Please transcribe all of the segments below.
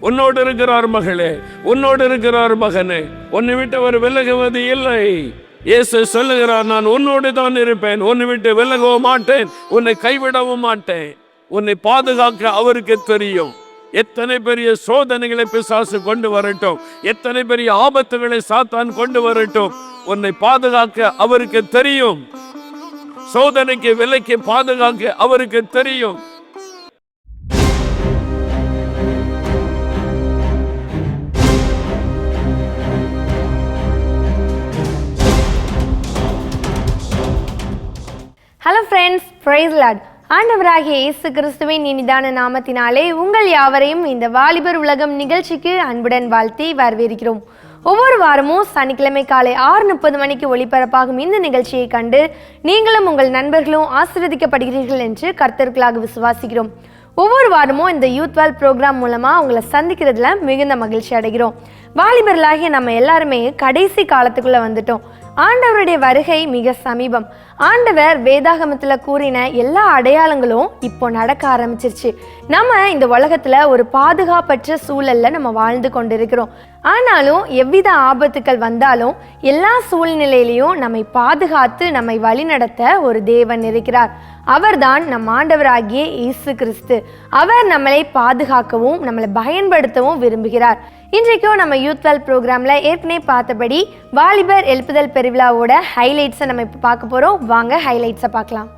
உன்னோடு இருக்கிறார் மகளே உன்னோடு இருக்கிறார் மகனே. உன்னை விட்டு அவர் விலகுவது இல்லை. இயேசு சொல்லுகிறார் நான் உன்னோடு தான் இருப்பேன். உன்னை விட்டு விலகவும் மாட்டேன். உன்னை கைவிடவும் மாட்டேன். உன்னை பாதுகாக்க அவருக்கு தெரியும். எத்தனை பெரிய சோதனைகளை பிசாசு கொண்டு வரட்டும். எத்தனை பெரிய ஆபத்துகளை சாத்தான் கொண்டு வரட்டும். உன்னை பாதுகாக்க அவருக்கு தெரியும். சோதனைக்கு விலைக்கு பாதுகாக்க அவருக்கு தெரியும். ஹலோ ஃப்ரெண்ட்ஸ் ப்ரைஸ் லாட் ஆண்டவராகிய இயேசு கிறிஸ்துவின் இனிதான நாமத்தினாலே உங்கள் யாவரையும் இந்த வாலிபர் உலகம் நிகழ்ச்சிக்கு அன்புடன் வாழ்த்தி வரவேற்கிறோம். ஒவ்வொரு வாரமும் சனிக்கிழமை காலை ஆறு முப்பது மணிக்கு ஒளிபரப்பாகும் இந்த நிகழ்ச்சியை கண்டு நீங்களும் உங்கள் நண்பர்களும் ஆசிர்வதிக்கப்படுகிறீர்கள் என்று கர்த்தர்களாக விசுவாசிக்கிறோம். ஒவ்வொரு வாரமும் இந்த யூத் வேல் ப்ரோக்ராம் மூலமாக உங்களை சந்திக்கிறதுல மிகுந்த மகிழ்ச்சி அடைகிறோம். வாலிபர்களாகிய நம்ம எல்லாருமே கடைசி காலத்துக்குள்ளே வந்துட்டோம். ஆண்டவருடைய வருகை மிக சமீபம். ஆண்டவர் வேதாகமத்தில் கூறின எல்லா அடையாளங்களும் இப்போ நடக்க ஆரம்பிச்சிருச்சு. நம்ம இந்த உலகத்தில் ஒரு பாதுகாப்பற்ற சூழல்ல நம்ம வாழ்ந்து கொண்டிருக்கிறோம். ஆனாலும் எவ்வித ஆபத்துக்கள் வந்தாலும் எல்லா சூழ்நிலையிலையும் நம்மை பாதுகாத்து நம்மை வழிநடத்த ஒரு தேவன் இருக்கிறார். அவர்தான் நம் ஆண்டவராகிய இயேசு கிறிஸ்து. அவர் நம்மளை பாதுகாக்கவும் நம்மளை பயன்படுத்தவும் விரும்புகிறார். இன்றைக்கும் நம்ம யூத் வெல் ப்ரோக்ராமில் ஏற்கனவே பார்த்தபடி வாலிபர் எழுப்புதல் பெருவிழாவோட ஹைலைட்ஸை நம்ம இப்போ பார்க்க போகிறோம் வாங்க ஹைலைட்ஸை பார்க்கலாம்.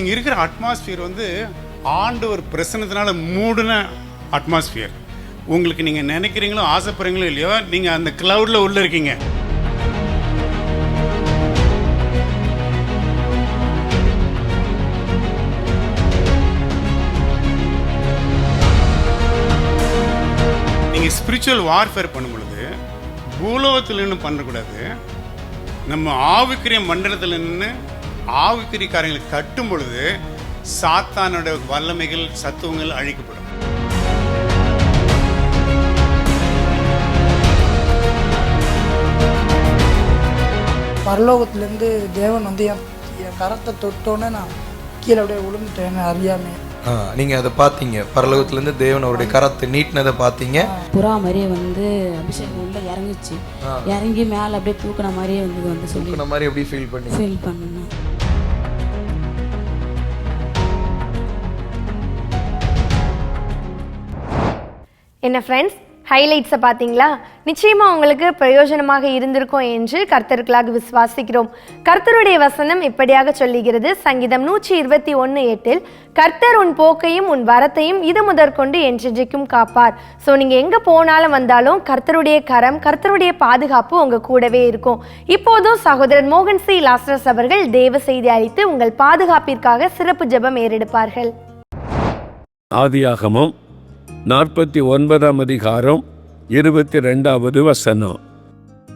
நீங்கள் இருக்கிற அட்மாஸ்பியர் வந்து ஆண்டவர் பிரசனத்தினால மூடின அட்மாஸ்பியர் உங்களுக்கு நீங்கள் நினைக்கிறீங்களோ ஆசைப்படுறீங்களோ இல்லையோ நீங்கள் அந்த கிளவுடில் உள்ளே இருக்கீங்க. நீங்கள் ஸ்பிரிச்சுவல் வார்ஃபேர் பண்ணும் பொழுது பூலோகத்தில் நின்று பண்ணக்கூடாது. நம்ம ஆவிக்கிரிய மண்டலத்தில் நின்று ஆவிக்கிரிய காரியங்களை கட்டும் பொழுது சாத்தானோட வல்லமைகள் சத்துவங்கள் அழிக்கப்படும். பரலோகத்திலேருந்து தேவன் வந்து என் என் கரத்தை தொட்டோன்னே நான் கீழே அப்படியே விழுந்துட்டேன் அறியாமே. ஆ, நீங்க அதை பார்த்தீங்க. பரலோகத்திலேருந்து தேவன் அவருடைய கரத்தை நீட்டினதை பார்த்தீங்க. புறா மாதிரியே வந்து அபிஷேகம் உள்ள இறங்குச்சு. இறங்கி மேலே அப்படியே தூக்குன மாதிரியே வந்து வந்து சொல்லி தூக்குன மாதிரி எப்படி ஃபீல் பண்ணி ஃபீல் பண்ணேன். என்ன ஃப்ரெண்ட்ஸ் ஹைலைட்ஸை பார்த்தீங்களா? நிச்சயமாக உங்களுக்கு பிரயோஜனமாக இருந்திருக்கும் என்று கர்த்தர்களாக விசுவாசிக்கிறோம். கர்த்தருடைய வசனம் இப்படியாக சொல்லுகிறது. சங்கீதம் நூற்றி இருபத்தி ஒன்று எட்டில் கர்த்தர் உன் போக்கையும் உன் வரத்தையும் இது முதற்கொண்டு என்றென்றைக்கும் காப்பார். ஸோ நீங்கள் எங்கே போனாலும் வந்தாலும் கர்த்தருடைய கரம் கர்த்தருடைய பாதுகாப்பு உங்கள் கூடவே இருக்கும். இப்போதும் சகோதரன் மோகன் சி. லாஸ்ரஸ் அவர்கள் தேவ செய்தி அளித்து உங்கள் பாதுகாப்பிற்காக சிறப்பு ஜெபம் ஏறெடுப்பார்கள். ஆதியாகமும் நாற்பத்தி ஒன்பதாம் அதிகாரம் இருபத்தி ரெண்டாவது வசனம்.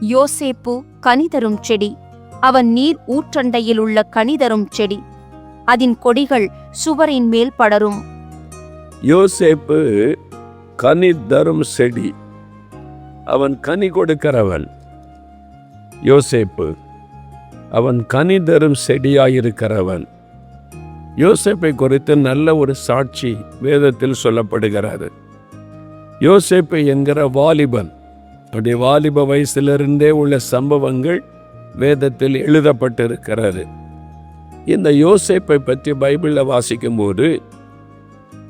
யோசேப்பு கனிதரும் செடி அவன் நீர் ஊற்றண்டையில் உள்ள கனிதரும் செடி அதன் கொடிகள் சுவரின் மேல் படரும். யோசேப்பு கனி தரும் செடி அவன் கனி கொடுக்கிறவன். யோசேப்பு அவன் கனி தரும் செடியாயிருக்கிறவன். யோசேப்பை குறித்து நல்ல ஒரு சாட்சி வேதத்தில் சொல்லப்படுகிறது. யோசேப்பை என்கிற வாலிபன் அவருடைய வாலிப வயசிலிருந்தே உள்ள சம்பவங்கள் வேதத்தில் எழுதப்பட்டிருக்கிறது. இந்த யோசேப்பை பற்றி பைபிளில் வாசிக்கும்போது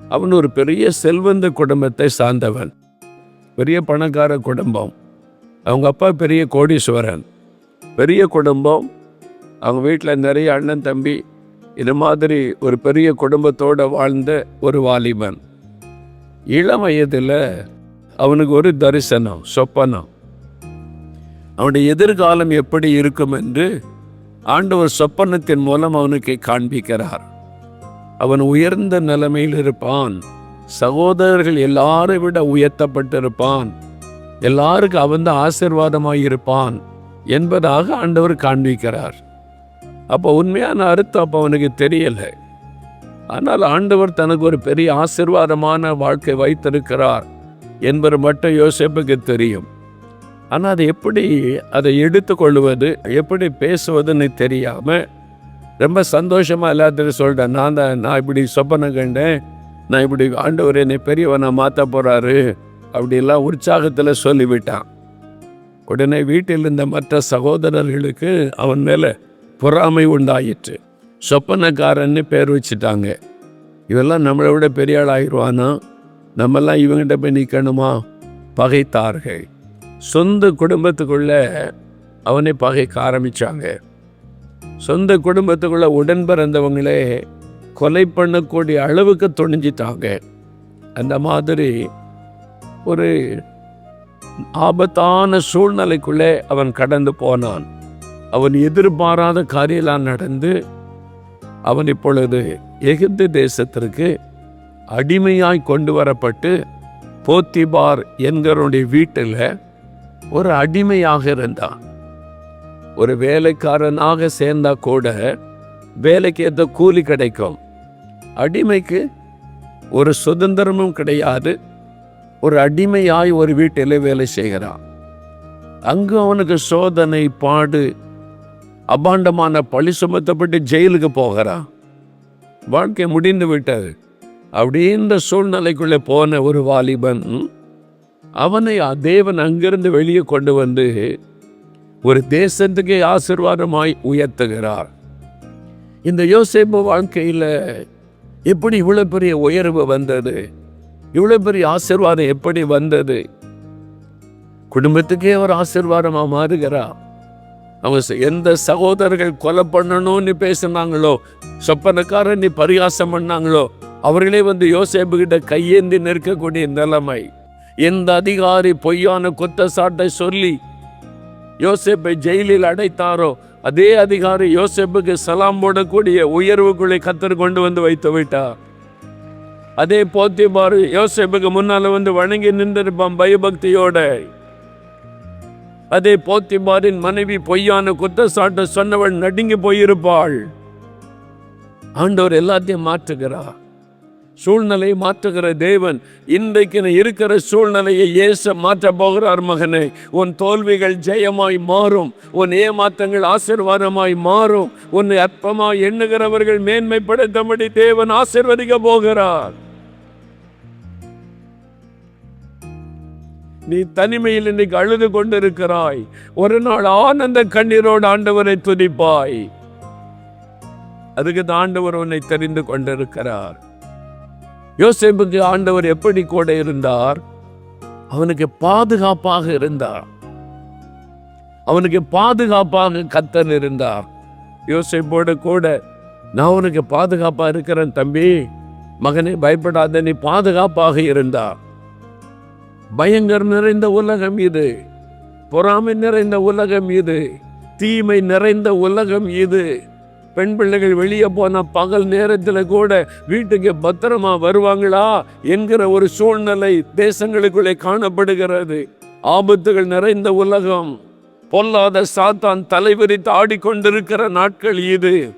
அவன் ஒரு பெரிய செல்வந்த குடும்பத்தை சார்ந்தவன் பெரிய பணக்கார குடும்பம் அவங்க அப்பா பெரிய கோடீஸ்வரன் பெரிய குடும்பம் அவங்க வீட்டில் நிறைய அண்ணன் தம்பி இது மாதிரி ஒரு பெரிய குடும்பத்தோடு வாழ்ந்த ஒரு வாலிபன். இளம் வயதில் அவனுக்கு ஒரு தரிசனம் சொப்பனம். அவனுடைய எதிர்காலம் எப்படி இருக்கும் என்று ஆண்டவர் சொப்பனத்தின் மூலம் அவனுக்கு காண்பிக்கிறார். அவன் உயர்ந்த நிலைமையில் இருப்பான். சகோதரர்கள் எல்லாரை விட உயர்த்தப்பட்டிருப்பான். எல்லாருக்கும் அவன் தான் ஆசிர்வாதமாக இருப்பான் என்பதாக ஆண்டவர் காண்பிக்கிறார். அப்போ உண்மையான அர்த்தம் அப்போ அவனுக்கு தெரியலை. ஆனால் ஆண்டவர் தனக்கு ஒரு பெரிய ஆசீர்வாதமான வாழ்க்கை வைத்திருக்கிறார் என்பது மட்டும் யோசிப்புக்கு தெரியும். ஆனால் அதை எப்படி அதை எடுத்துக்கொள்வது எப்படி பேசுவதுன்னு தெரியாமல் ரொம்ப சந்தோஷமாக எல்லாத்தையும் சொல்லிட்டேன் நான் தான் நான் இப்படி சொப்பனை கண்டேன். நான் இப்படி ஆண்டவர் என்னை பெரியவனை மாற்ற போகிறாரு அப்படிலாம் உற்சாகத்தில் சொல்லிவிட்டான். உடனே வீட்டில் இருந்த மற்ற சகோதரர்களுக்கு அவன் மேலே பொறாமை உண்டாயிற்று. சொப்பனக்காரன்னு பேர் வச்சுட்டாங்க. இவெல்லாம் நம்மளை விட பெரிய ஆள் ஆயிடுவானா நம்மெல்லாம் இவங்கிட்ட போய் நிற்கணுமா பகைத்தார்கள். சொந்த குடும்பத்துக்குள்ள அவனை பகைக்க ஆரம்பித்தாங்க சொந்த குடும்பத்துக்குள்ள உடன் பிறந்தவங்களே கொலை பண்ணக்கூடிய அளவுக்கு துணிஞ்சிட்டாங்க. அந்த மாதிரி ஒரு ஆபத்தான சூழ்நிலைக்குள்ளே அவன் கடந்து போனான். அவன் எதிர்பாராத காரியெல்லாம் நடந்து அவன் இப்பொழுது எகிப்து தேசத்திற்கு அடிமையாய் கொண்டு வரப்பட்டு போத்திபார் என்கிறவனுடைய வீட்டில் ஒரு அடிமையாக இருந்தான். ஒரு வேலைக்காரனாக சேர்ந்தா கூட வேலைக்கு ஏதோ கூலி கிடைக்கும். அடிமைக்கு ஒரு சுதந்திரமும் கிடையாது. ஒரு அடிமையாய் ஒரு வீட்டில் வேலை செய்கிறான். அங்கு அவனுக்கு சோதனை பாடு அபாண்டமான பழி சுமத்தப்பட்டு ஜெயிலுக்கு போகிறான் வாழ்க்கை முடிந்து விட்டது. அப்படின்ற சூழ்நிலைக்குள்ளே போன ஒரு வாலிபன் அவனை தேவன் அங்கிருந்து வெளியே கொண்டு வந்து ஒரு தேசத்துக்கே ஆசிர்வாதமாய் உயர்த்துகிறார். இந்த யோசேப்பு வாழ்க்கையில் எப்படி இவ்வளோ பெரிய உயர்வு வந்தது? இவ்வளோ பெரிய ஆசிர்வாதம் எப்படி வந்தது? குடும்பத்துக்கே ஒரு ஆசிர்வாதமாக மாறுகிறார் அவங்க எந்த சகோதரர்கள் கொலை பண்ணணும்னு பேசினாங்களோ சொப்பனக்காரன் நீ பரிகாசம் பண்ணாங்களோ அவர்களே வந்து யோசேப்பு கிட்ட கையேந்தி நிற்கக்கூடிய நிலைமை. எந்த அதிகாரி பொய்யான குற்றச்சாட்டை சொல்லி யோசேப்பை ஜெயிலில் அடைத்தாரோ அதே அதிகாரி யோசேப்புக்கு சலாம் போடக்கூடிய உயர்வுக்குள்ளே கத்தர் கொண்டு வந்து வைத்து விட்டார். அதே போத்திபாரு யோசேப்புக்கு முன்னால வந்து வணங்கி நின்றிருப்பான் பயபக்தியோட. அதே போத்திபாரின் மனைவி பொய்யான குற்றச்சாட்டை சொன்னவள் நடுங்கி போயிருப்பாள். ஆண்டவர் எல்லாத்தையும் மாற்றுகிறார். சூழ்நிலையை மாற்றுகிற தேவன் இன்றைக்கு இருக்கிற சூழ்நிலையை ஏச மாற்ற போகிறார் மகனே. உன் தோல்விகள் ஜெயமாய் மாறும். உன் ஏமாற்றங்கள் ஆசிர்வாதமாய் மாறும். உன்னை அற்பமாய் எண்ணுகிறவர்கள் மேன்மைப்படுத்தபடி தேவன் ஆசிர்வதிக்க போகிறார். நீ தனிமையில் இன்னைக்கு அழுது கொண்டிருக்கிறாய். ஒரு நாள் ஆனந்த கண்ணீரோடு ஆண்டவரை துதிப்பாய். அதுக்கு தான் ஆண்டவர் உன்னை தெரிந்து கொண்டிருக்கிறார். யோசேப்புக்கு ஆண்டவர் எப்படி கூட இருந்தார்? அவனுக்கு பாதுகாப்பாக இருந்தார். அவனுக்கு பாதுகாப்பாக கத்தன் இருந்தார். யோசிப்போடு கூட நான் உனக்கு பாதுகாப்பா இருக்கிறேன் தம்பி. மகனே பயப்படாத நீ பாதுகாப்பாக இருந்தார் பயங்கரம் நிறைந்த உலகம் இது. பொறாமை நிறைந்த உலகம் இது. தீமை நிறைந்த உலகம் இது. பெண் பிள்ளைகள் வெளியே போன பகல் நேரத்தில் கூட வீட்டுக்கு பத்திரமா வருவாங்களா என்கிற ஒரு சூழ்நிலை தேசங்களுக்குள்ளே காணப்படுகிறது. ஆபத்துகள் நிறைந்த உலகம். பொல்லாத சாத்தான் தலைவிரித்து ஆடிக்கொண்டிருக்கிற நாட்கள் இது.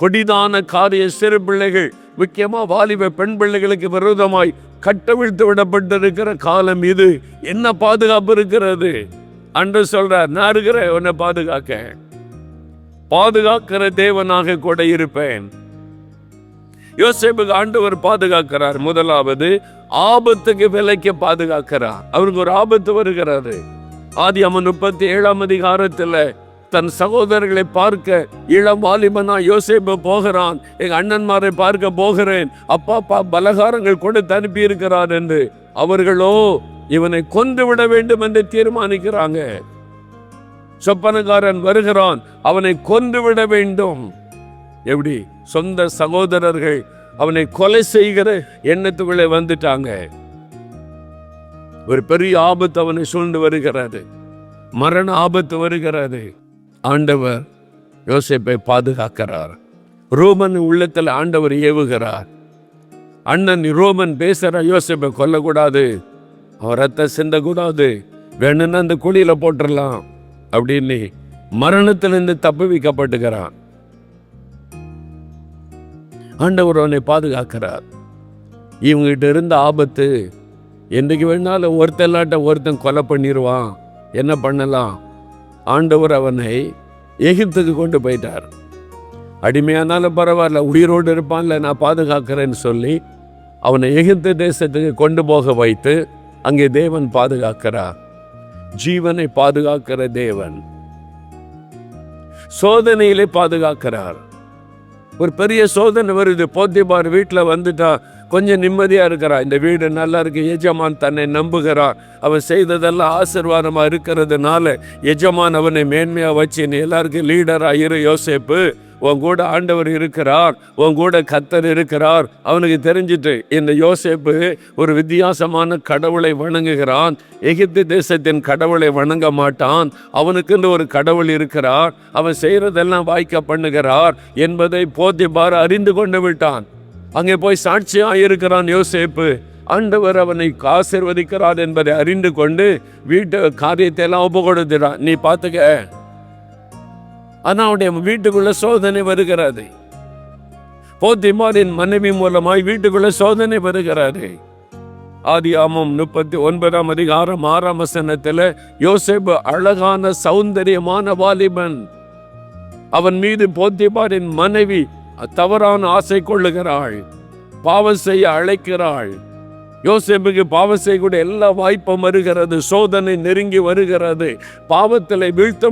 கொடிதான காரிய சிறு பிள்ளைகள் முக்கியமாக வாலிப பெண் பிள்ளைகளுக்கு விரோதமாய் கட்டவிழ்த்து விடப்பட்டிருக்கிற காலம் இது. என்ன பாதுகாப்பு இருக்கிறது? அன்று சொல்றார் நான் இருக்கிறேன் உன்னை பாதுகாக்க பாதுகாக்கிற தேவனாக கூட இருப்பேன். யோசேப்புக்கு ஆண்டவர் பாதுகாக்கிறார். முதலாவது ஆபத்துக்கு விலைக்கு பாதுகாக்கிறார். அவருக்கு ஒரு ஆபத்து வருகிறது. ஆதி அம்மன் முப்பத்தி ஏழாம் அதிகாரத்துல தன் சகோதரர்களை பார்க்க இளம் வாலிபனா யோசேப்பு போகிறான். எங்கள் அண்ணன்மாரை பார்க்க போகிறேன். அப்பா அப்பா பலகாரங்கள் கொடுத்து அனுப்பி இருக்கிறார் என்று. அவர்களோ இவனை கொன்று விட வேண்டும் என்று தீர்மானிக்கிறாங்க. சொப்பனக்காரன் வருகிறான். அவனை கொன்று விட வேண்டும். எப்படி? சொந்த சகோதரர்கள் அவனை கொலை செய்கிற எண்ணத்துக்குள்ளே வந்துட்டாங்க. ஒரு பெரிய ஆபத்து அவனை சூழ்ந்து வருகிறது. மரண ஆபத்து வருகிறது. ஆண்டவர் யோசேப்பை பாதுகாக்கிறார். ரோமன் உள்ளத்தில் ஆண்டவர் ஏவுகிறார். அண்ணன் ரோமன் பேசுகிற யோசேப்பை கொல்லக்கூடாது. அவன் ரத்தம் சிந்தக்கூடாது. வேணும்னா அந்த குழியில் போட்டுடலாம் அப்படின்னு மரணத்திலிருந்து தப்பு வைக்கப்பட்டுக்கிறான் ஆண்டவர் அவனை பாதுகாக்கிறார். இவங்ககிட்ட இருந்த ஆபத்து என்றைக்கு வேணாலும் ஒருத்தல்லாட்ட ஒருத்தன் கொலை பண்ணிடுவான் என்ன பண்ணலாம்? ஆண்டவர் அவனை எகிப்துக்கு கொண்டு போயிட்டார். அடிமையானாலும் பரவாயில்ல உயிரோடு இருப்பான்ல நான் பாதுகாக்கிறேன்னு சொல்லி அவனை எகிப்து தேசத்துக்கு கொண்டு போக வைத்து அங்கே தேவன் பாதுகாக்கிறார். ஜீவனை பாதுகாக்கிற தேவன். சோதனையிலே பாதுகாக்கிறார். ஒரு பெரிய சோதனை வருது போத்திபார் வீட்டில் வந்துட்டா கொஞ்சம் நிம்மதியாக இருக்கிறான் இந்த வீடு நல்லா இருக்கு எஜமான் தன்னை நம்புகிறான் அவன் செய்ததெல்லாம் ஆசீர்வாதமாக இருக்கிறதுனால எஜமான் அவனை மேன்மையாக வச்சு நீ எல்லாருக்கும் லீடராக இரு யோசேப்பு. உன் கூட ஆண்டவர் இருக்கிறார் உன் கூட கத்தர் இருக்கிறார். அவனுக்கு தெரிஞ்சிட்டு இந்த யோசேப்பு ஒரு வித்தியாசமான கடவுளை வணங்குகிறான். எகிப்து தேசத்தின் கடவுளை வணங்க மாட்டான். அவனுக்குன்னு ஒரு கடவுள் இருக்கிறார். அவன் செய்கிறதெல்லாம் வாய்க்க பண்ணுகிறார் என்பதை போத்திபார் அறிந்து கொண்டு விட்டான். அங்கே போய் சாட்சியாக இருக்கிறான் யோசேப்பு. ஆண்டவர் அவனை ஆசிர்வதிக்கிறார் என்பதை அறிந்து கொண்டு வீட்டு காரியத்தை எல்லாம் ஒப்பு கொடுத்துறான் நீ பார்த்துக்க. ஆனால் அவனுடைய வீட்டுக்குள்ள சோதனை வருகிறது போத்திமாரின் மனைவி மூலமாய் வீட்டுக்குள்ள சோதனை வருகிறது ஆதியாமம் முப்பத்தி ஒன்பதாம் அதிகாரம் ஆறாம் வசனத்தில் யோசேப்பு அழகான சௌந்தரியமான வாலிபன். அவன் மீது போத்திபாரின் மனைவி தவறான ஆசை கொள்ளுகிறாள் பாவம் செய்ய அழைக்கிறாள். யோசேப்புக்கு பாவம் செய்யக்கூடிய எல்லா வாய்ப்பும் வருகிறது. சோதனை நெருங்கி வருகிறது. பாவத்தில் வீழ்த்த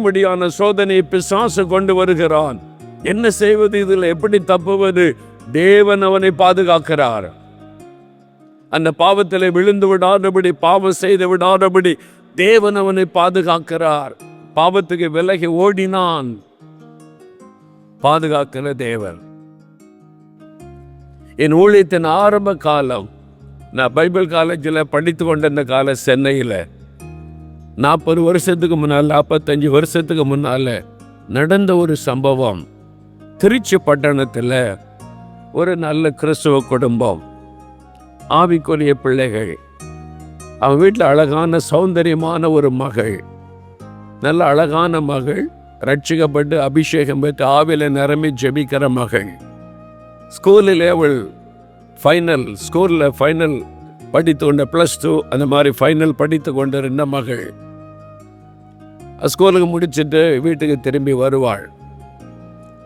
சோதனையை பிசாசு கொண்டு வருகிறான். என்ன செய்வது? இதில் எப்படி தப்புவது? தேவன் அவனை பாதுகாக்கிறார். அந்த பாவத்தில் விழுந்து விடாதபடி பாவம் செய்து விடாதபடி தேவன் அவனை பாதுகாக்கிறார். பாவத்துக்கு விலகி ஓடினான். பாதுகாக்கிற தேவன். என் ஊழியத்தின் ஆரம்ப காலம் நான் பைபிள் காலேஜில் படித்து கொண்டிருந்த கால சென்னையில் நாற்பது வருஷத்துக்கு முன்னால் நாற்பத்தஞ்சு வருஷத்துக்கு முன்னால் நடந்த ஒரு சம்பவம். திருச்சி பட்டணத்தில் ஒரு நல்ல கிறிஸ்துவ குடும்பம் ஆவிக்குரிய பிள்ளைகள் அவன் வீட்டில் அழகான சௌந்தரியமான ஒரு மகள் நல்ல அழகான மகள் ரட்சிக்கப்பட்டு அபிஷேகம் பெற்று ஆவில நிரம்பி ஜெபிக்கிற மகள். ஸ்கூலில் அவள் ஃபைனல் ஸ்கூலில் ஃபைனல் படித்து கொண்ட ப்ளஸ் டூ அந்த மாதிரி ஃபைனல் படித்து கொண்டிருந்த மகள். ஸ்கூலுக்கு முடிச்சிட்டு வீட்டுக்கு திரும்பி வருவாள்.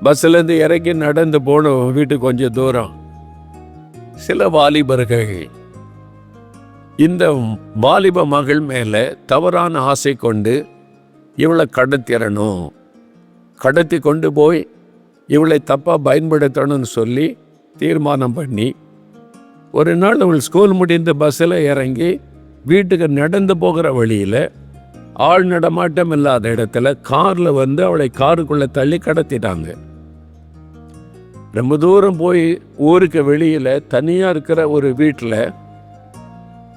பஸ்ஸிலேருந்து இறங்கி நடந்து போகணும் வீட்டுக்கு கொஞ்சம் தூரம். சில வாலிபர்கள். இந்த வாலிப மகள் மேலே தவறான ஆசை கொண்டு இவளை கடத்திடணும் கடத்தி கொண்டு போய் இவளை தப்பாக பயன்படுத்தணும்னு சொல்லி தீர்மானம் பண்ணி ஒரு நாள் அவள் ஸ்கூல் முடிந்து பஸ்ஸில் இறங்கி வீட்டுக்கு நடந்து போகிற வழியில் ஆள் நடமாட்டம் இல்லாத இடத்துல காரில் வந்து அவளை காருக்குள்ளே தள்ளி கடத்திட்டாங்க. ரொம்ப தூரம் போய் ஊருக்கு வெளியில் தனியாக இருக்கிற ஒரு வீட்டில்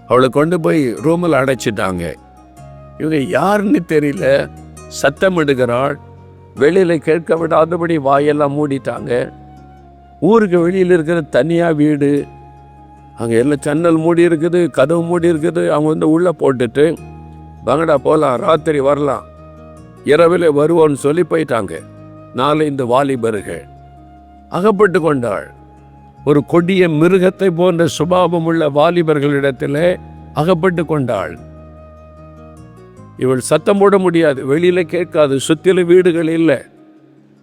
அவளை கொண்டு போய் ரூமில் அடைச்சிட்டாங்க. இவங்க யாருன்னு தெரியல. சத்தம் எடுக்கிறாள் வெளியில் கேட்க விடாதபடி வாயெல்லாம் மூடிட்டாங்க. ஊருக்கு வெளியில் இருக்கிற தனியாக வீடு அங்கே எல்லாம் ஜன்னல் மூடி இருக்குது கதவு மூடி இருக்குது. அவங்க வந்து உள்ளே போட்டுட்டு வாங்கடா போகலாம் ராத்திரி வரலாம். இரவில் வருவோன்னு சொல்லி போயிட்டாங்க. நாளை இந்த வாலிபர்கள். அகப்பட்டு கொண்டாள். ஒரு கொடிய மிருகத்தை போன்ற சுபாவம் உள்ள வாலிபர்களிடத்தில் அகப்பட்டு கொண்டாள். இவள் சத்தம் போட முடியாது வெளியில் கேட்காது சுத்திலும் வீடுகள் இல்லை.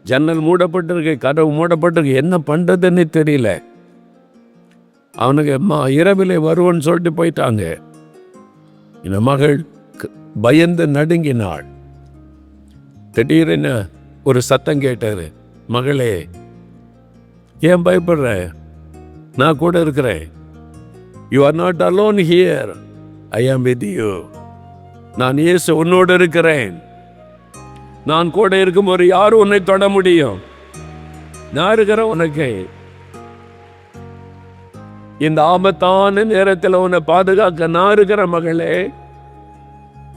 ஜன்னல் மூடப்பட்டிருக்கு கதவு மூடப்பட்டிருக்கு. என்ன பண்ணுறதுன்னு தெரியல. அவனுக்கு அம்மா இரவிலே வருவோன்னு சொல்லிட்டு போயிட்டாங்க. இந்த மகள் பயந்து நடுங்கினாள். திடீரென ஒரு சத்தம் கேட்டார் மகளே ஏன் பயப்படுற? நான் கூட இருக்கிறேன். You are not alone here I am with you நான் இயேசு உன்னோடு இருக்கிறேன். நான் கூட இருக்கும் ஒரு யாரும் உன்னை தொட முடியும். நான் இருக்கிறேன் உனக்கு. இந்த ஆபத்தான நேரத்தில் உன்னை பாதுகாக்க நான் இருக்கிற மகளே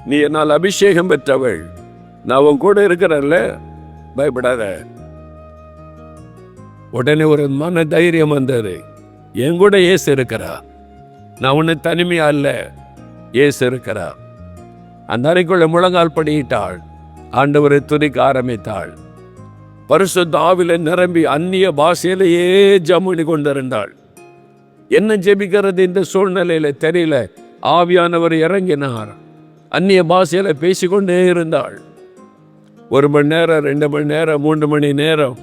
நீ என்னால் அபிஷேகம் பெற்றவள். நான் உன் கூட இருக்கிறல்ல பயப்படாத. உடனே ஒரு மன தைரியம் வந்தது. என் கூட ஏசு இருக்கிறா. நான் உன்னை தனிமையா அல்ல ஏசு இருக்கிறா. அந்த அறைக்குள்ள முழங்கால் படியிட்டாள். ஆண்டவரை துதிக்க ஆரம்பித்தாள். பரிசு தாவில நிரம்பி அந்நிய பாஷையிலேயே ஜமுனி கொண்டிருந்தாள். என்ன ஜெபிக்கிறது இந்த சூழ்நிலையில் தெரியல. ஆவியானவர் இறங்கினார். அந்நிய பாஷையில் பேசிக்கொண்டே இருந்தாள். ஒரு மணி நேரம் ரெண்டு மணி நேரம் மூன்று மணி நேரம்.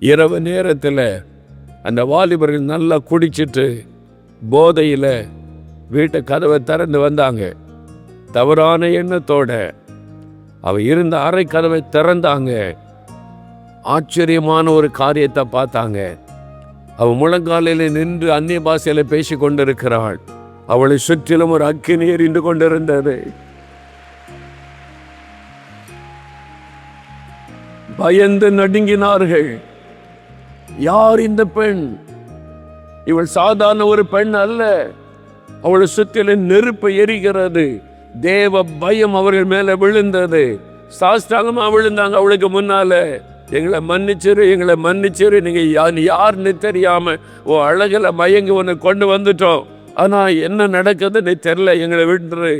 இரவு நேரத்தில் அந்த வாலிபர்கள் நல்லா குடிச்சிட்டு போதையில் வீட்டு கதவை திறந்து வந்தாங்க. தவறான எண்ணத்தோட அவ இருந்த அறை கதவை திறந்தாங்க. ஆச்சரியமான ஒரு காரியத்தை பார்த்தாங்க. அவள் முழங்காலில் நின்று அந்நிய பாசையில் பேசி கொண்டிருக்கிறாள். அவளை சுற்றிலும் ஒரு அக்கினி எறிந்து கொண்டிருந்தது. பயந்து நடுங்கினார்கள். யார் இந்த பெண்? இவள் சாதாரண ஒரு பெண் அல்ல. அவளை சுற்றிலும் நெருப்பு எரிகிறது. தேவ பயம் அவர்கள் மேல விழுந்தது. சாஸ்தாங்கமா விழுந்தாங்க அவளுக்கு முன்னால. எங்களை மன்னிச்சிரு எங்களை மன்னிச்சிரு. நீங்கள் யாருன்னு தெரியாமல் ஓ அழகில் மயங்கி உன்னை கொண்டு வந்துட்டோம். ஆனால் என்ன நடக்குதுன்னு தெரில எங்களை விட்டுரு.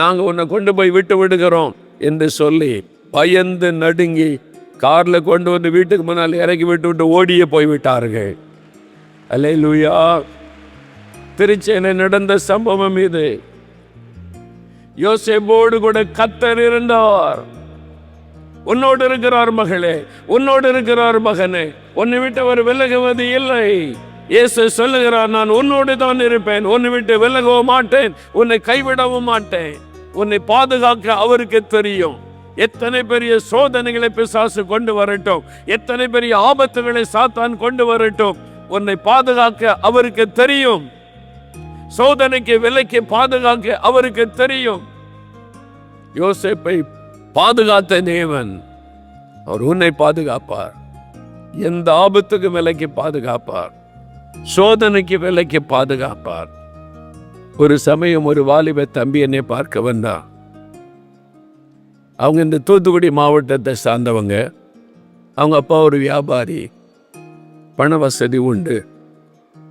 நாங்கள் உன்னை கொண்டு போய் விட்டு விடுகிறோம் என்று சொல்லி பயந்து நடுங்கி காரில் கொண்டு வந்து வீட்டுக்கு முன்னால் இறக்கி விட்டு விட்டு ஓடியே போய் விட்டார்கள். அலே லூயா திருச்சேனை நடந்த சம்பவம் இது. யோசேபோடு கூட கத்தர் இருந்தார். உன்னோடு இருக்கிறார் மகளே உன்னோடு இருக்கிறார் மகனே. உன்னை விட்டு அவர் விலகுவது இல்லை. இயேசு சொல்லுகிறார் நான் உன்னோடு தான் இருப்பேன். உன்னை விட்டு விலகவும் மாட்டேன். உன்னை கைவிடவும் மாட்டேன். உன்னை பாதுகாக்க அவருக்கு தெரியும். எத்தனை பெரிய சோதனைகளை பிசாசு கொண்டு வரட்டும். எத்தனை பெரிய ஆபத்துகளை சாத்தான் கொண்டு வரட்டும். உன்னை பாதுகாக்க அவருக்கு தெரியும். சோதனைக்கு விலைக்கு பாதுகாக்க அவருக்கு தெரியும். யோசிப்பை பாதுகாத்த தேவன். அவர் உன்னை பாதுகாப்பார். எந்த ஆபத்துக்கு விலைக்கு பாதுகாப்பார். சோதனைக்கு விலைக்கு பாதுகாப்பார். ஒரு சமயம் ஒரு வாலிப தம்பி என்னை பார்க்க வந்தா. அவங்க இந்த தூத்துக்குடி மாவட்டத்தை சார்ந்தவங்க. அவங்க அப்பா ஒரு வியாபாரி. பண வசதி உண்டு.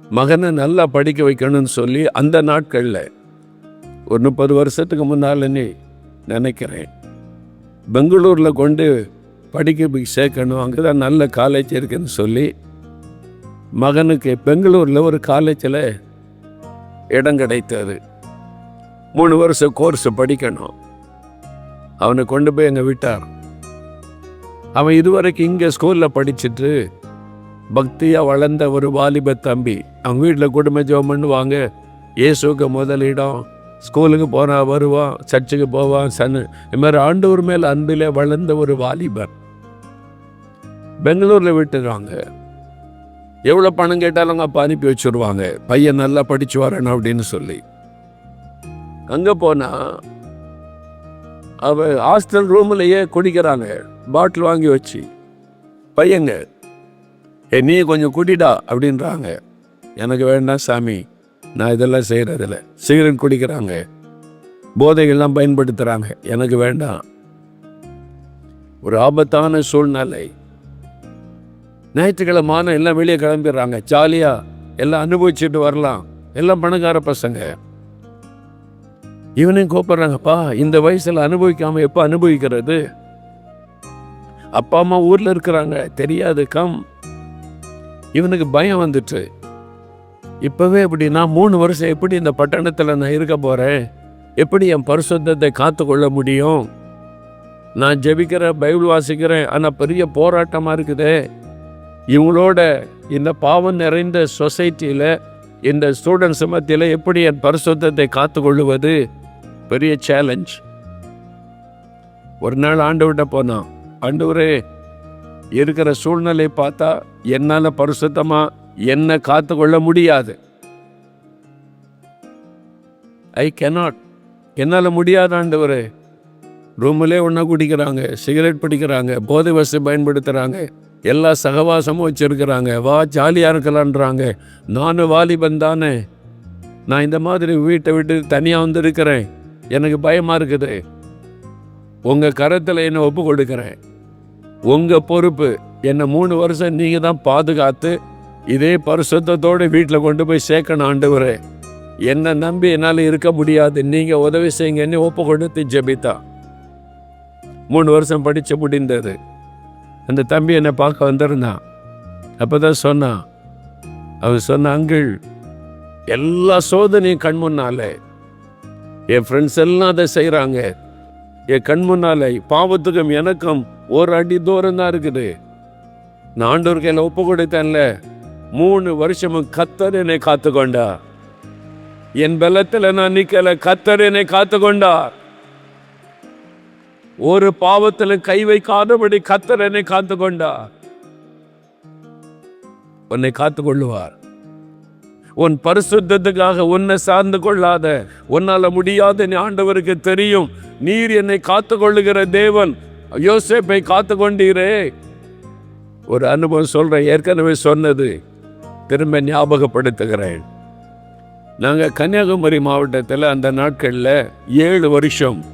மகனை நல்லா படிக்க வைக்கணும்னு சொல்லி அந்த நாட்களில் ஒரு முப்பது வருஷத்துக்கு முன்னால் நினைக்கிறேன். பெங்களூரில் கொண்டு படிக்க போய் சேர்க்கணும். அங்கே தான் நல்ல காலேஜ் இருக்குன்னு சொல்லி மகனுக்கு பெங்களூரில் ஒரு காலேஜில் இடம் கிடைத்தது. மூணு வருஷம் கோர்ஸ் படிக்கணும். அவனை கொண்டு போய் எங்கள் விட்டார். அவன் இதுவரைக்கும் இங்கே ஸ்கூலில் படிச்சுட்டு பக்தியாக வளர்ந்த ஒரு வாலிப தம்பி. அவங்க வீட்டில் குடும்ப ஜோம் பண்ணுவாங்க இயேசுக்கு முதலிடம் ஸ்கூலுக்கு போனால் வருவான் சர்ச்சுக்கு போவான் சன். இது மாதிரி ஆண்டவர் மேல் அன்பில் வளர்ந்த ஒரு வாலிபர். பெங்களூரில் விட்டுடுவாங்க எவ்வளோ பணம் கேட்டாலும் அவங்க அப்பா அனுப்பி வச்சுருவாங்க. பையன் நல்லா படித்து வரணும் அப்படின்னு சொல்லி. அங்கே போனால் அவ ஹாஸ்டல் ரூம்லயே குடிக்கிறாங்க. பாட்டில் வாங்கி வச்சு. பையங்க ஏ நீ கொஞ்சம் குடிடா அப்படின்றாங்க. எனக்கு வேண்டாம் சாமி. நான் இதெல்லாம் செய்கிறதில்ல சிகரெட் குடிக்கிறாங்க. போதைகள்லாம் பயன்படுத்துகிறாங்க எனக்கு வேண்டாம். ஒரு ஆபத்தான சூழ்நிலை. ஞாயிற்றுக்கிழமான எல்லாம் வெளியே கிளம்பிடுறாங்க. ஜாலியாக எல்லாம் அனுபவிச்சுட்டு வரலாம். எல்லாம் பணக்கார பசங்க. இவனையும் கூப்பிடுறாங்கப்பா இந்த வயசில் அனுபவிக்காமல் எப்போ அனுபவிக்கிறது? அப்பா அம்மா ஊரில் இருக்கிறாங்க. தெரியாது கம். இவனுக்கு பயம் வந்துட்டு. இப்போவே இப்படி நான் மூணு வருஷம் எப்படி இந்த பட்டணத்தில் நான் இருக்க போகிறேன் எப்படி என் பரிசுத்தத்தை காத்துக்கொள்ள முடியும்? நான் ஜெபிக்கிறேன் பைபிள் வாசிக்கிறேன் ஆனால் பெரிய போராட்டமாக இருக்குதே. இவங்களோட இந்த பாவம் நிறைந்த சொசைட்டியில் இந்த ஸ்டூடெண்ட்ஸ் மத்தியில் எப்படி என் பரிசுத்தத்தை காத்துக்கொள்ளுவது? பெரிய சேலஞ்ச் ஒரு நாள் ஆண்டவர்கிட்ட போனான் ஆண்டவரே இருக்கிற சூழ்நிலை பார்த்தா என்னால் பரிசுத்தமாக என்ன காத்துக்கொள்ள முடியாது. ஐ கெனாட் என்னால் முடியாது ஆண்டவரே. ரூம்லே ஒன்றா குடிக்கிறாங்க சிகரெட் பிடிக்கிறாங்க போதை வசதி பயன்படுத்துகிறாங்க எல்லா சகவாசமும் வச்சுருக்கிறாங்க வா ஜாலியாக இருக்கலான்றாங்க. நானும் வாலிபன் தானே. நான் இந்த மாதிரி வீட்டை விட்டு தனியாக வந்திருக்கிறேன். எனக்கு பயமாக இருக்குது. உங்கள் கரத்தில் என்னை ஒப்பு கொடுக்குறேன் உங்கள் பொறுப்பு என்னை மூணு வருஷம் நீங்கள் தான் பாதுகாத்து இதே பரிசுத்தத்தோடு வீட்டில் கொண்டு போய் சேர்க்கணும் ஆண்டவரே. என்னை நம்பி என்னால் இருக்க முடியாது. நீங்கள் உதவி செய்யுங்கன்னு ஒப்பு கொடுத்து ஜபித்தா. மூணு வருஷம் படித்து முடிந்தது. அந்த தம்பி என்னை பார்க்க வந்திருந்தான் அப்போ தான் சொன்னான் அவன் சொன்ன அங்கிள் எல்லா சோதனையும் கண் முன்னாலே. என் ஃப்ரெண்ட்ஸ் எல்லாம் அதை செய்கிறாங்க என் கண் முன்னாலே பாவத்துக்கும் எனக்கும் ஒரு அடி தூரம் தான் இருக்குது. நான் ஆண்டோர் கையில் ஒப்பு கொடுத்தேன்ல மூணு வருஷமும் கத்தர் என்னை காத்து கொண்டார் என் பலத்தில் நான் நிக்கல கத்தர் என்னை காத்து கொண்டார் ஒரு பாவத்தில் கை வைக்காதபடி கத்தர் என்னை காத்து கொண்டார் உன்னை காத்து கொள்ளுவார் உன் பரிசுத்தத்துக்காக உன்னை சார்ந்து கொள்ளாத உன்னால முடியாத நீ ஆண்டவருக்கு தெரியும். நீர் என்னை காத்து கொள்ளுகிற தேவன் யோசேப்பை காத்து கொண்டீரே ஒரு அனுபவம் சொல்றேன் ஏற்கனவே சொன்னது. திரும்ப ஞாபகப்படுத்துகிறேன். நாங்கள் கன்னியாகுமரி மாவட்டத்தில் அந்த நாட்களில் ஏழு வருஷம்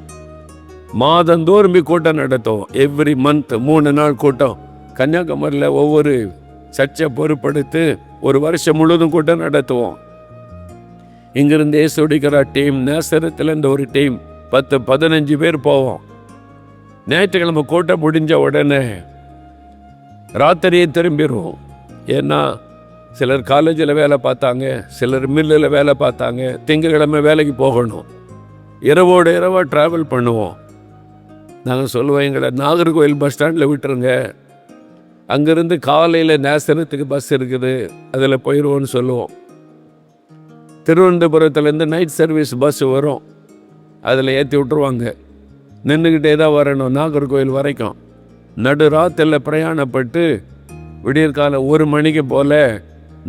மாதந்தோறும் கூட்டம் நடத்துவோம். எவ்ரி மந்த் மூணு நாள் கூட்டம். கன்னியாகுமரியில் ஒவ்வொரு சர்ச்சை பொறுப்படுத்து ஒரு வருஷம் முழுவதும் கூட்டம் நடத்துவோம். இங்கிருந்து ஏசுடிக்கிற டீம் நேசரத்துலேருந்து ஒரு டீம் பத்து பதினஞ்சு பேர் போவோம். ஞாயிற்றுக்கிழமை கூட்டம் முடிஞ்ச உடனே ராத்திரியே திரும்பிடுவோம். ஏன்னா சிலர் காலேஜில் வேலை பார்த்தாங்க சிலர் மில்லில் வேலை பார்த்தாங்க திங்கக்கிழமை வேலைக்கு போகணும். இரவோடு இரவாக ட்ராவல் பண்ணுவோம். நாங்கள் சொல்லுவோம் எங்களை நாகர்கோவில் பஸ் ஸ்டாண்டில் விட்டுருங்க. அங்கேருந்து காலையில் நேசனத்துக்கு பஸ் இருக்குது அதில் போயிடுவோன்னு சொல்லுவோம். திருவனந்தபுரத்துலேருந்து நைட் சர்வீஸ் பஸ் வரும். அதில் ஏற்றி விட்ருவாங்க நின்றுக்கிட்டே தான் வரணும் நாகர்கோவில் வரைக்கும். நடு ராத்திரில் பிரயாணப்பட்டு விடியற்காலம் ஒரு மணிக்கு போல்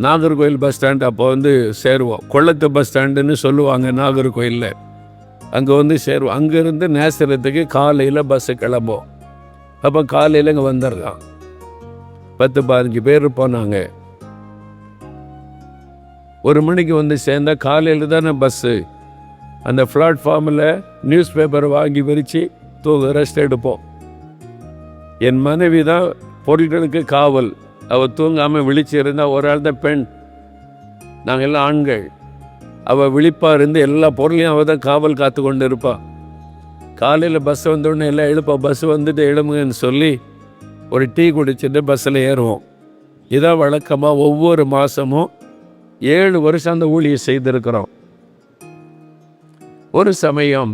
நாகர்கோவில் பஸ் ஸ்டாண்ட் அப்போ வந்து சேருவோம். கொள்ளத்து பஸ் ஸ்டாண்டுன்னு சொல்லுவாங்க நாகர்கோயிலில் அங்கே வந்து சேருவோம். அங்கேருந்து நேசரத்துக்கு காலையில் பஸ்ஸு கிளம்போம் அப்போ காலையில் இங்கே வந்துடுறான் பத்து பதினஞ்சு பேர் போனாங்க ஒரு மணிக்கு வந்து சேர்ந்தா காலையில் தானே பஸ்ஸு அந்த பிளாட்ஃபார்மில் நியூஸ் பேப்பரை வாங்கி விரித்து தூங்க ரெஸ்ட் எடுப்போம். என் மனைவி தான் பொருட்களுக்கு காவல். அவள் தூங்காமல் விழிச்சு இருந்தால் ஒரு ஆள் தான் பெண். நாங்கள் எல்லாம் ஆண்கள். அவள் விழிப்பாக இருந்து எல்லா பொருளையும் அவள் தான் காவல் காத்து கொண்டு இருப்பாள் காலையில் பஸ் வந்தோடனே எல்லாம் எழுப்பா பஸ் வந்துட்டு எழுமுங்கன்னு சொல்லி ஒரு டீ குடிச்சிட்டு பஸ்ஸில் ஏறுவோம். இதான் வழக்கமாக ஒவ்வொரு மாதமும் ஏழு வருஷம் அந்த ஊழியை செய்திருக்கிறோம். ஒரு சமயம்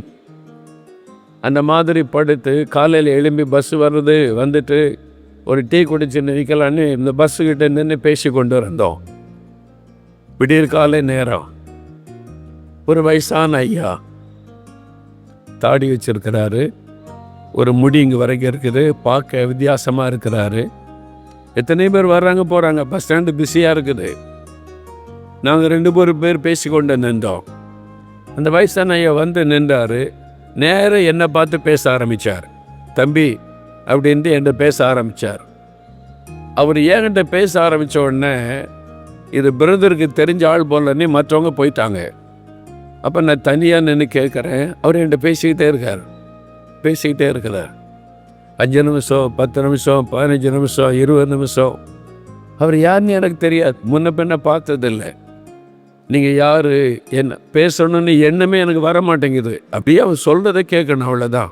அந்த மாதிரி படுத்து காலையில் எழும்பி பஸ் வர்றது வந்துட்டு ஒரு டீ குடிச்சு நிற்கலான்னு இந்த பஸ்ஸுக்கிட்ட நின்று பேசி கொண்டு இருந்தோம் விடியற் காலை நேரம். ஒரு வயசான ஐயா. தாடி வச்சிருக்கிறாரு. ஒரு முடி இங்கே வரைக்கும் இருக்குது. பார்க்க வித்தியாசமாக இருக்கிறாரு. எத்தனை பேர் வர்றாங்க போகிறாங்க பஸ் ஸ்டாண்டு பிஸியாக இருக்குது. நாங்கள் ரெண்டு மூணு பேர் பேசி கொண்டு நின்றோம். அந்த வயசான ஐயா வந்து நின்றாரு. நேரா என்னை பார்த்து பேச ஆரம்பித்தார் தம்பி அப்படின்ட்டு என்கிட்ட பேச ஆரம்பித்தார் அவர் என்கிட்ட பேச ஆரம்பித்த உடனே இது பிரதருக்கு தெரிஞ்ச ஆள் போலன்னு மற்றவங்க போயிட்டாங்க. அப்போ நான் தனியாக நின்று கேட்குறேன். அவர் என்கிட்ட பேசிக்கிட்டே இருக்கார். பேசிக்கிட்டே இருக்கிறார். அஞ்சு நிமிஷம் பத்து நிமிஷம் பதினஞ்சு நிமிஷம் இருபது நிமிஷம். அவர் யாருன்னு எனக்கு தெரியாது. முன்ன பின்ன பார்த்ததில்லை. நீங்கள் யார்? என்ன? பேசணும்னு எண்ணமே எனக்கு வர மாட்டேங்குது அப்படியே அவர் சொல்கிறத கேட்கணும் அவ்வளோதான்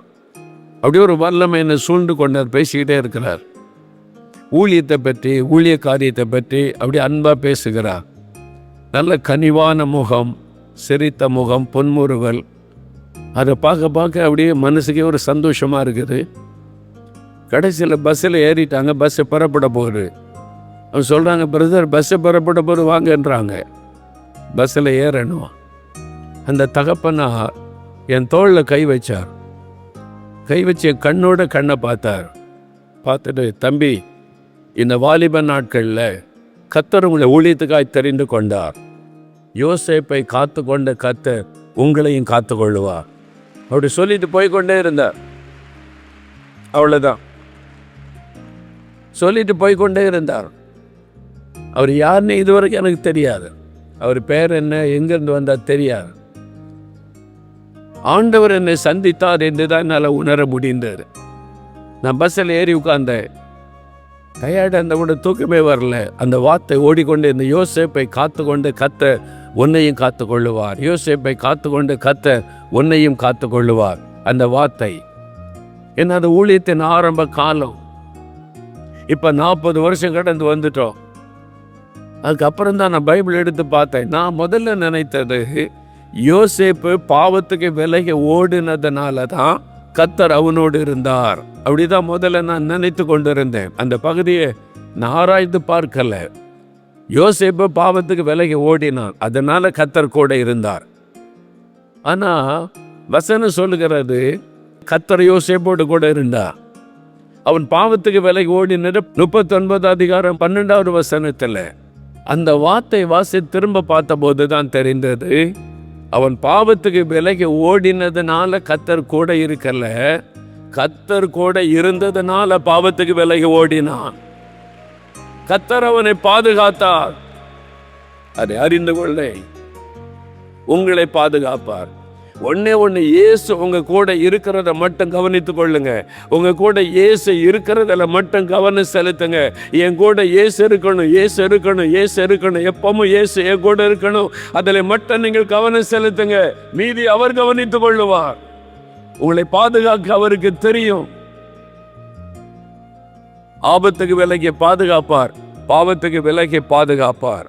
அப்படியே ஒரு வல்லமை என்னை சூழ்ந்து கொண்டார் பேசிக்கிட்டே இருக்கிறார். ஊழியத்தை பற்றி ஊழிய காரியத்தை பற்றி அப்படியே அன்பாக பேசுகிறார். நல்ல கனிவான முகம் சிரித்த முகம் பொன்முறுவல். அதை பார்க்க பார்க்க அப்படியே மனசுக்கே ஒரு சந்தோஷமாக இருக்குது. கடைசியில் பஸ்ஸில் ஏறிட்டாங்க பஸ்ஸை புறப்பட போகுது. அவங்க சொல்கிறாங்க பிரதர் பஸ்ஸை புறப்பட போது வாங்கன்றாங்க. பஸ்ஸில் ஏறணும். அந்த தகப்பனார் என் தோளில் கை வச்சார். கை வச்சு கண்ணோட கண்ணை பார்த்தார். பார்த்துட்டு தம்பி இந்த வாலிப நாட்களில் கத்தர் உங்களை ஊழியத்துக்காய் தெரிந்து கொண்டார். யோசேப்பை காத்து கொண்ட கத்தர் உங்களையும் காத்து கொள்ளுவார். அப்படி சொல்லிட்டு போய்க்கொண்டே இருந்தார். அவ்வளோதான் சொல்லிட்டு போய்க்கொண்டே இருந்தார். அவர் யாருன்னு இதுவரைக்கும் எனக்கு தெரியாது. அவர் பேர் என்ன எங்கேருந்து வந்தார் தெரியாது. ஆண்டவர் என்னை சந்தித்தார் என்று தான் என்னால் உணர முடிந்தது. நான் பஸ்ஸில் ஏறி உட்கார்ந்தேன். டயர்டாக அந்த கூட தூக்கமே வரல. அந்த வார்த்தை ஓடிக்கொண்டு இந்த யோசேப்பை காத்து கொண்டு கத்த உன்னையும் காத்து கொள்ளுவார் யோசேப்பை காத்து கொண்டு கத்த உன்னையும் காத்து கொள்ளுவார் அந்த வார்த்தை என்ன அது ஊழியத்தின் ஆரம்ப காலம். இப்போ நாற்பது வருஷம் கடந்து வந்துட்டோம். அதுக்கப்புறம் தான் நான் பைபிள் எடுத்து பார்த்தேன். நான் முதல்ல நினைத்தது யோசேப்பு பாவத்துக்கு விலகி ஓடினதுனால தான் கத்தர் அவனோடு இருந்தார். அப்படிதான் முதல்ல நான் நினைத்து கொண்டிருந்தேன். அந்த பகுதியை நான் ஆராய்ந்து பார்க்கல. யோசேப்பு பாவத்துக்கு விலகி ஓடினான். அதனால கத்தர் கூட இருந்தார். ஆனா வசனம் சொல்லுகிறது கத்தர் யோசேப்போடு கூட இருந்தா அவன் பாவத்துக்கு விலகி ஓடினது முப்பத்தொன்பது அதிகாரம் பன்னெண்டாவது வசனத்தில். அந்த வார்த்தை வாசி திரும்ப பார்த்தபோது தான் தெரிந்தது அவன் பாவத்துக்கு விலகி ஓடினதுனால கத்தர் கூட இருக்கல. கத்தர் கூட இருந்ததுனால பாவத்துக்கு விலகி ஓடினான். கத்தர் அவனை பாதுகாத்தார். அதை அறிந்து கொள்ளை. உங்களை பாதுகாப்பார். ஒண்ணே ஒன்று இயேசு உங்கள் கூட இருக்கிறத மட்டும் கவனித்து கொள்ளுங்க. உங்கள் கூட இயேசு இருக்கிறதில் மட்டும் கவனம் செலுத்துங்க. என் கூட இயேசு இருக்கணும் இயேசு இருக்கணும் இயேசு இருக்கணும். எப்பவும் இயேசு என் கூட இருக்கணும். அதில் மட்டும் நீங்கள் கவனம் செலுத்துங்க. மீதி அவர் கவனித்து கொள்ளுவார். உங்களை பாதுகாக்க அவருக்கு தெரியும். ஆபத்துக்கு விலகி பாதுகாப்பார். பாவத்துக்கு விலகி பாதுகாப்பார்.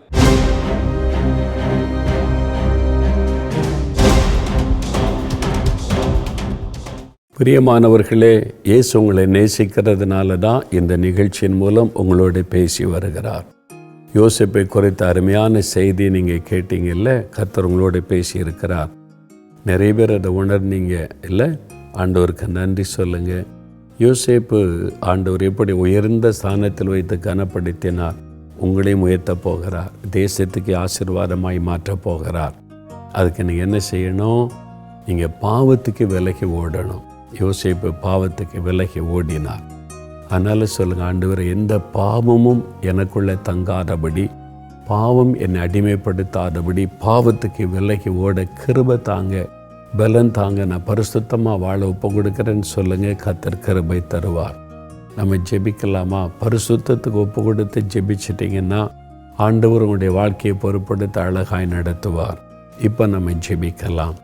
பிரியமானவர்களே இயேசு உங்களை நேசிக்கிறதுனால தான் இந்த நிகழ்ச்சியின் மூலம் உங்களோட பேசி வருகிறார். யோசிப்பை குறித்த அருமையான செய்தி நீங்கள் கேட்டீங்கல்ல கத்தர் உங்களோட பேசி இருக்கிறார் நிறைய பேர் அதை உணர்ந்தீங்க இல்லை? ஆண்டவருக்கு நன்றி சொல்லுங்கள் யோசேப்பு ஆண்டவர் எப்படி உயர்ந்த ஸ்தானத்தில் வைத்து கனப்படுத்தினார் உங்களையும் உயர்த்தப் போகிறார் தேசத்துக்கு ஆசிர்வாதமாய் மாற்றப் போகிறார். அதுக்கு நீங்கள் என்ன செய்யணும்? நீங்கள் பாவத்துக்கு விலகி ஓடணும். யோசிப்பு பாவத்துக்கு விலகி ஓடினார். அதனால் சொல்லுங்க ஆண்டவர் எந்த பாவமும் எனக்குள்ளே தங்காதபடி பாவம் என்னை அடிமைப்படுத்தாதபடி பாவத்துக்கு விலகி ஓட கிருபை தாங்க பலன் தாங்க நான் பரிசுத்தமாக வாழ ஒப்பு கொடுக்குறேன்னு சொல்லுங்க கத்தர் கிருபை தருவார். நம்ம ஜெபிக்கலாமா? பரிசுத்தத்துக்கு ஒப்பு கொடுத்து ஜெபிச்சிட்டிங்கன்னா ஆண்டவர் உங்களுடைய வாழ்க்கையை பொருட்படுத்த அழகாய் நடத்துவார். இப்போ நம்ம ஜெபிக்கலாம்.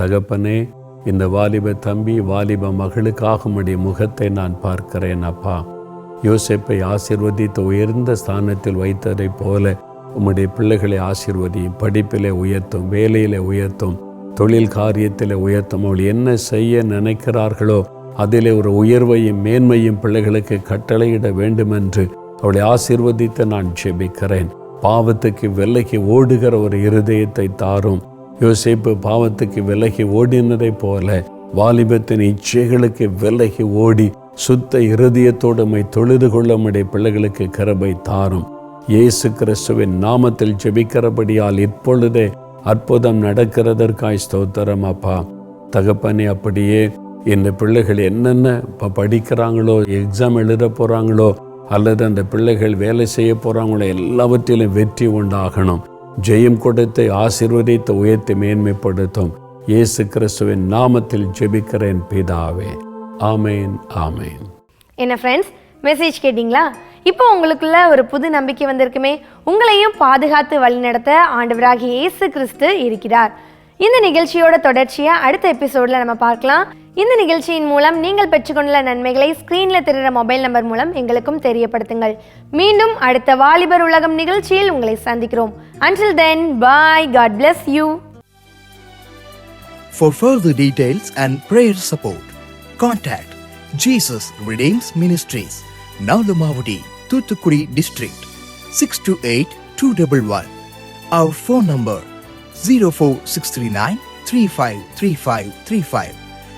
தகப்பனே இந்த வாலிப தம்பி வாலிப மகளுக்காக உடைய முகத்தை நான் பார்க்கிறேன் அப்பா. யோசிப்பை ஆசிர்வதித்து உயர்ந்த ஸ்தானத்தில் வைத்ததைப் போல உம்முடைய பிள்ளைகளை ஆசிர்வதியும் படிப்பிலே உயர்த்தும் வேலையிலே உயர்த்தும் தொழில் காரியத்திலே உயர்த்தும். அவள் என்ன செய்ய நினைக்கிறார்களோ அதிலே ஒரு உயர்வையும் மேன்மையும் பிள்ளைகளுக்கு கட்டளையிட வேண்டுமென்று அவளை ஆசிர்வதித்து நான் ஜெபிக்கிறேன். பாவத்துக்கு வெள்ளைக்கு ஓடுகிற ஒரு இருதயத்தை தாரும். யோசிப்பு பாவத்துக்கு விலகி ஓடினதைப் போல வாலிபத்தின் இச்சைகளுக்கு விலகி ஓடி சுத்த இருதயத்தோடுமை தொழுது கொள்ளமுடைய பிள்ளைகளுக்கு கரபை தாரும். இயேசு கிறிஸ்துவின் நாமத்தில் ஜெபிக்கிறபடியால் இப்பொழுதே அற்புதம் நடக்கிறதற்காய் ஸ்தோத்திரம் அப்பா. தகப்பனே அப்படியே இந்த பிள்ளைகள் என்னென்ன இப்போ படிக்கிறாங்களோ எக்ஸாம் எழுத போகிறாங்களோ அல்லது அந்த பிள்ளைகள் வேலை செய்ய போகிறாங்களோ எல்லாவற்றிலும் வெற்றி உண்டாகணும். ஜெயம் கொடுத்து ஆசிர்வதித்து உயர்த்தி மேன்மைப்படுத்தும் இயேசு கிறிஸ்துவின் நாமத்தில் ஜெபிக்கிறேன் பிதாவே. ஆமேன் ஆமேன். என்ன ஃப்ரெண்ட்ஸ் மெசேஜ் கேட்டிங்களா? இப்போ உங்களுக்குள்ள ஒரு புது நம்பிக்கை வந்திருக்குமே. உங்களையும் பாதுகாத்து வழிநடத்த ஆண்டவராகிய இயேசு கிறிஸ்து இருக்கிறார். இந்த நிகழ்ச்சியோட தொடர்ச்சியை அடுத்த எபிசோடில் நம்ம பார்க்கலாம். இந்த நிகழ்ச்சியின் மூலம் நீங்கள் பெற்றுக்கொண்டுள்ள நன்மைகளை ஸ்கிரீனில் தெரிகிற மொபைல் நம்பர் மூலம் எங்களுக்கும் தெரியப்படுத்துங்கள் மீண்டும் அடுத்த வாலிபர் உலகம் நிகழ்ச்சியில் உங்களை சந்திக்கிறோம் until then bye God bless you For further details and prayer support, contact Jesus Redeems Ministries, Nalamavadi, Thuthukudi District, 628-211. Our phone number 04639 353535.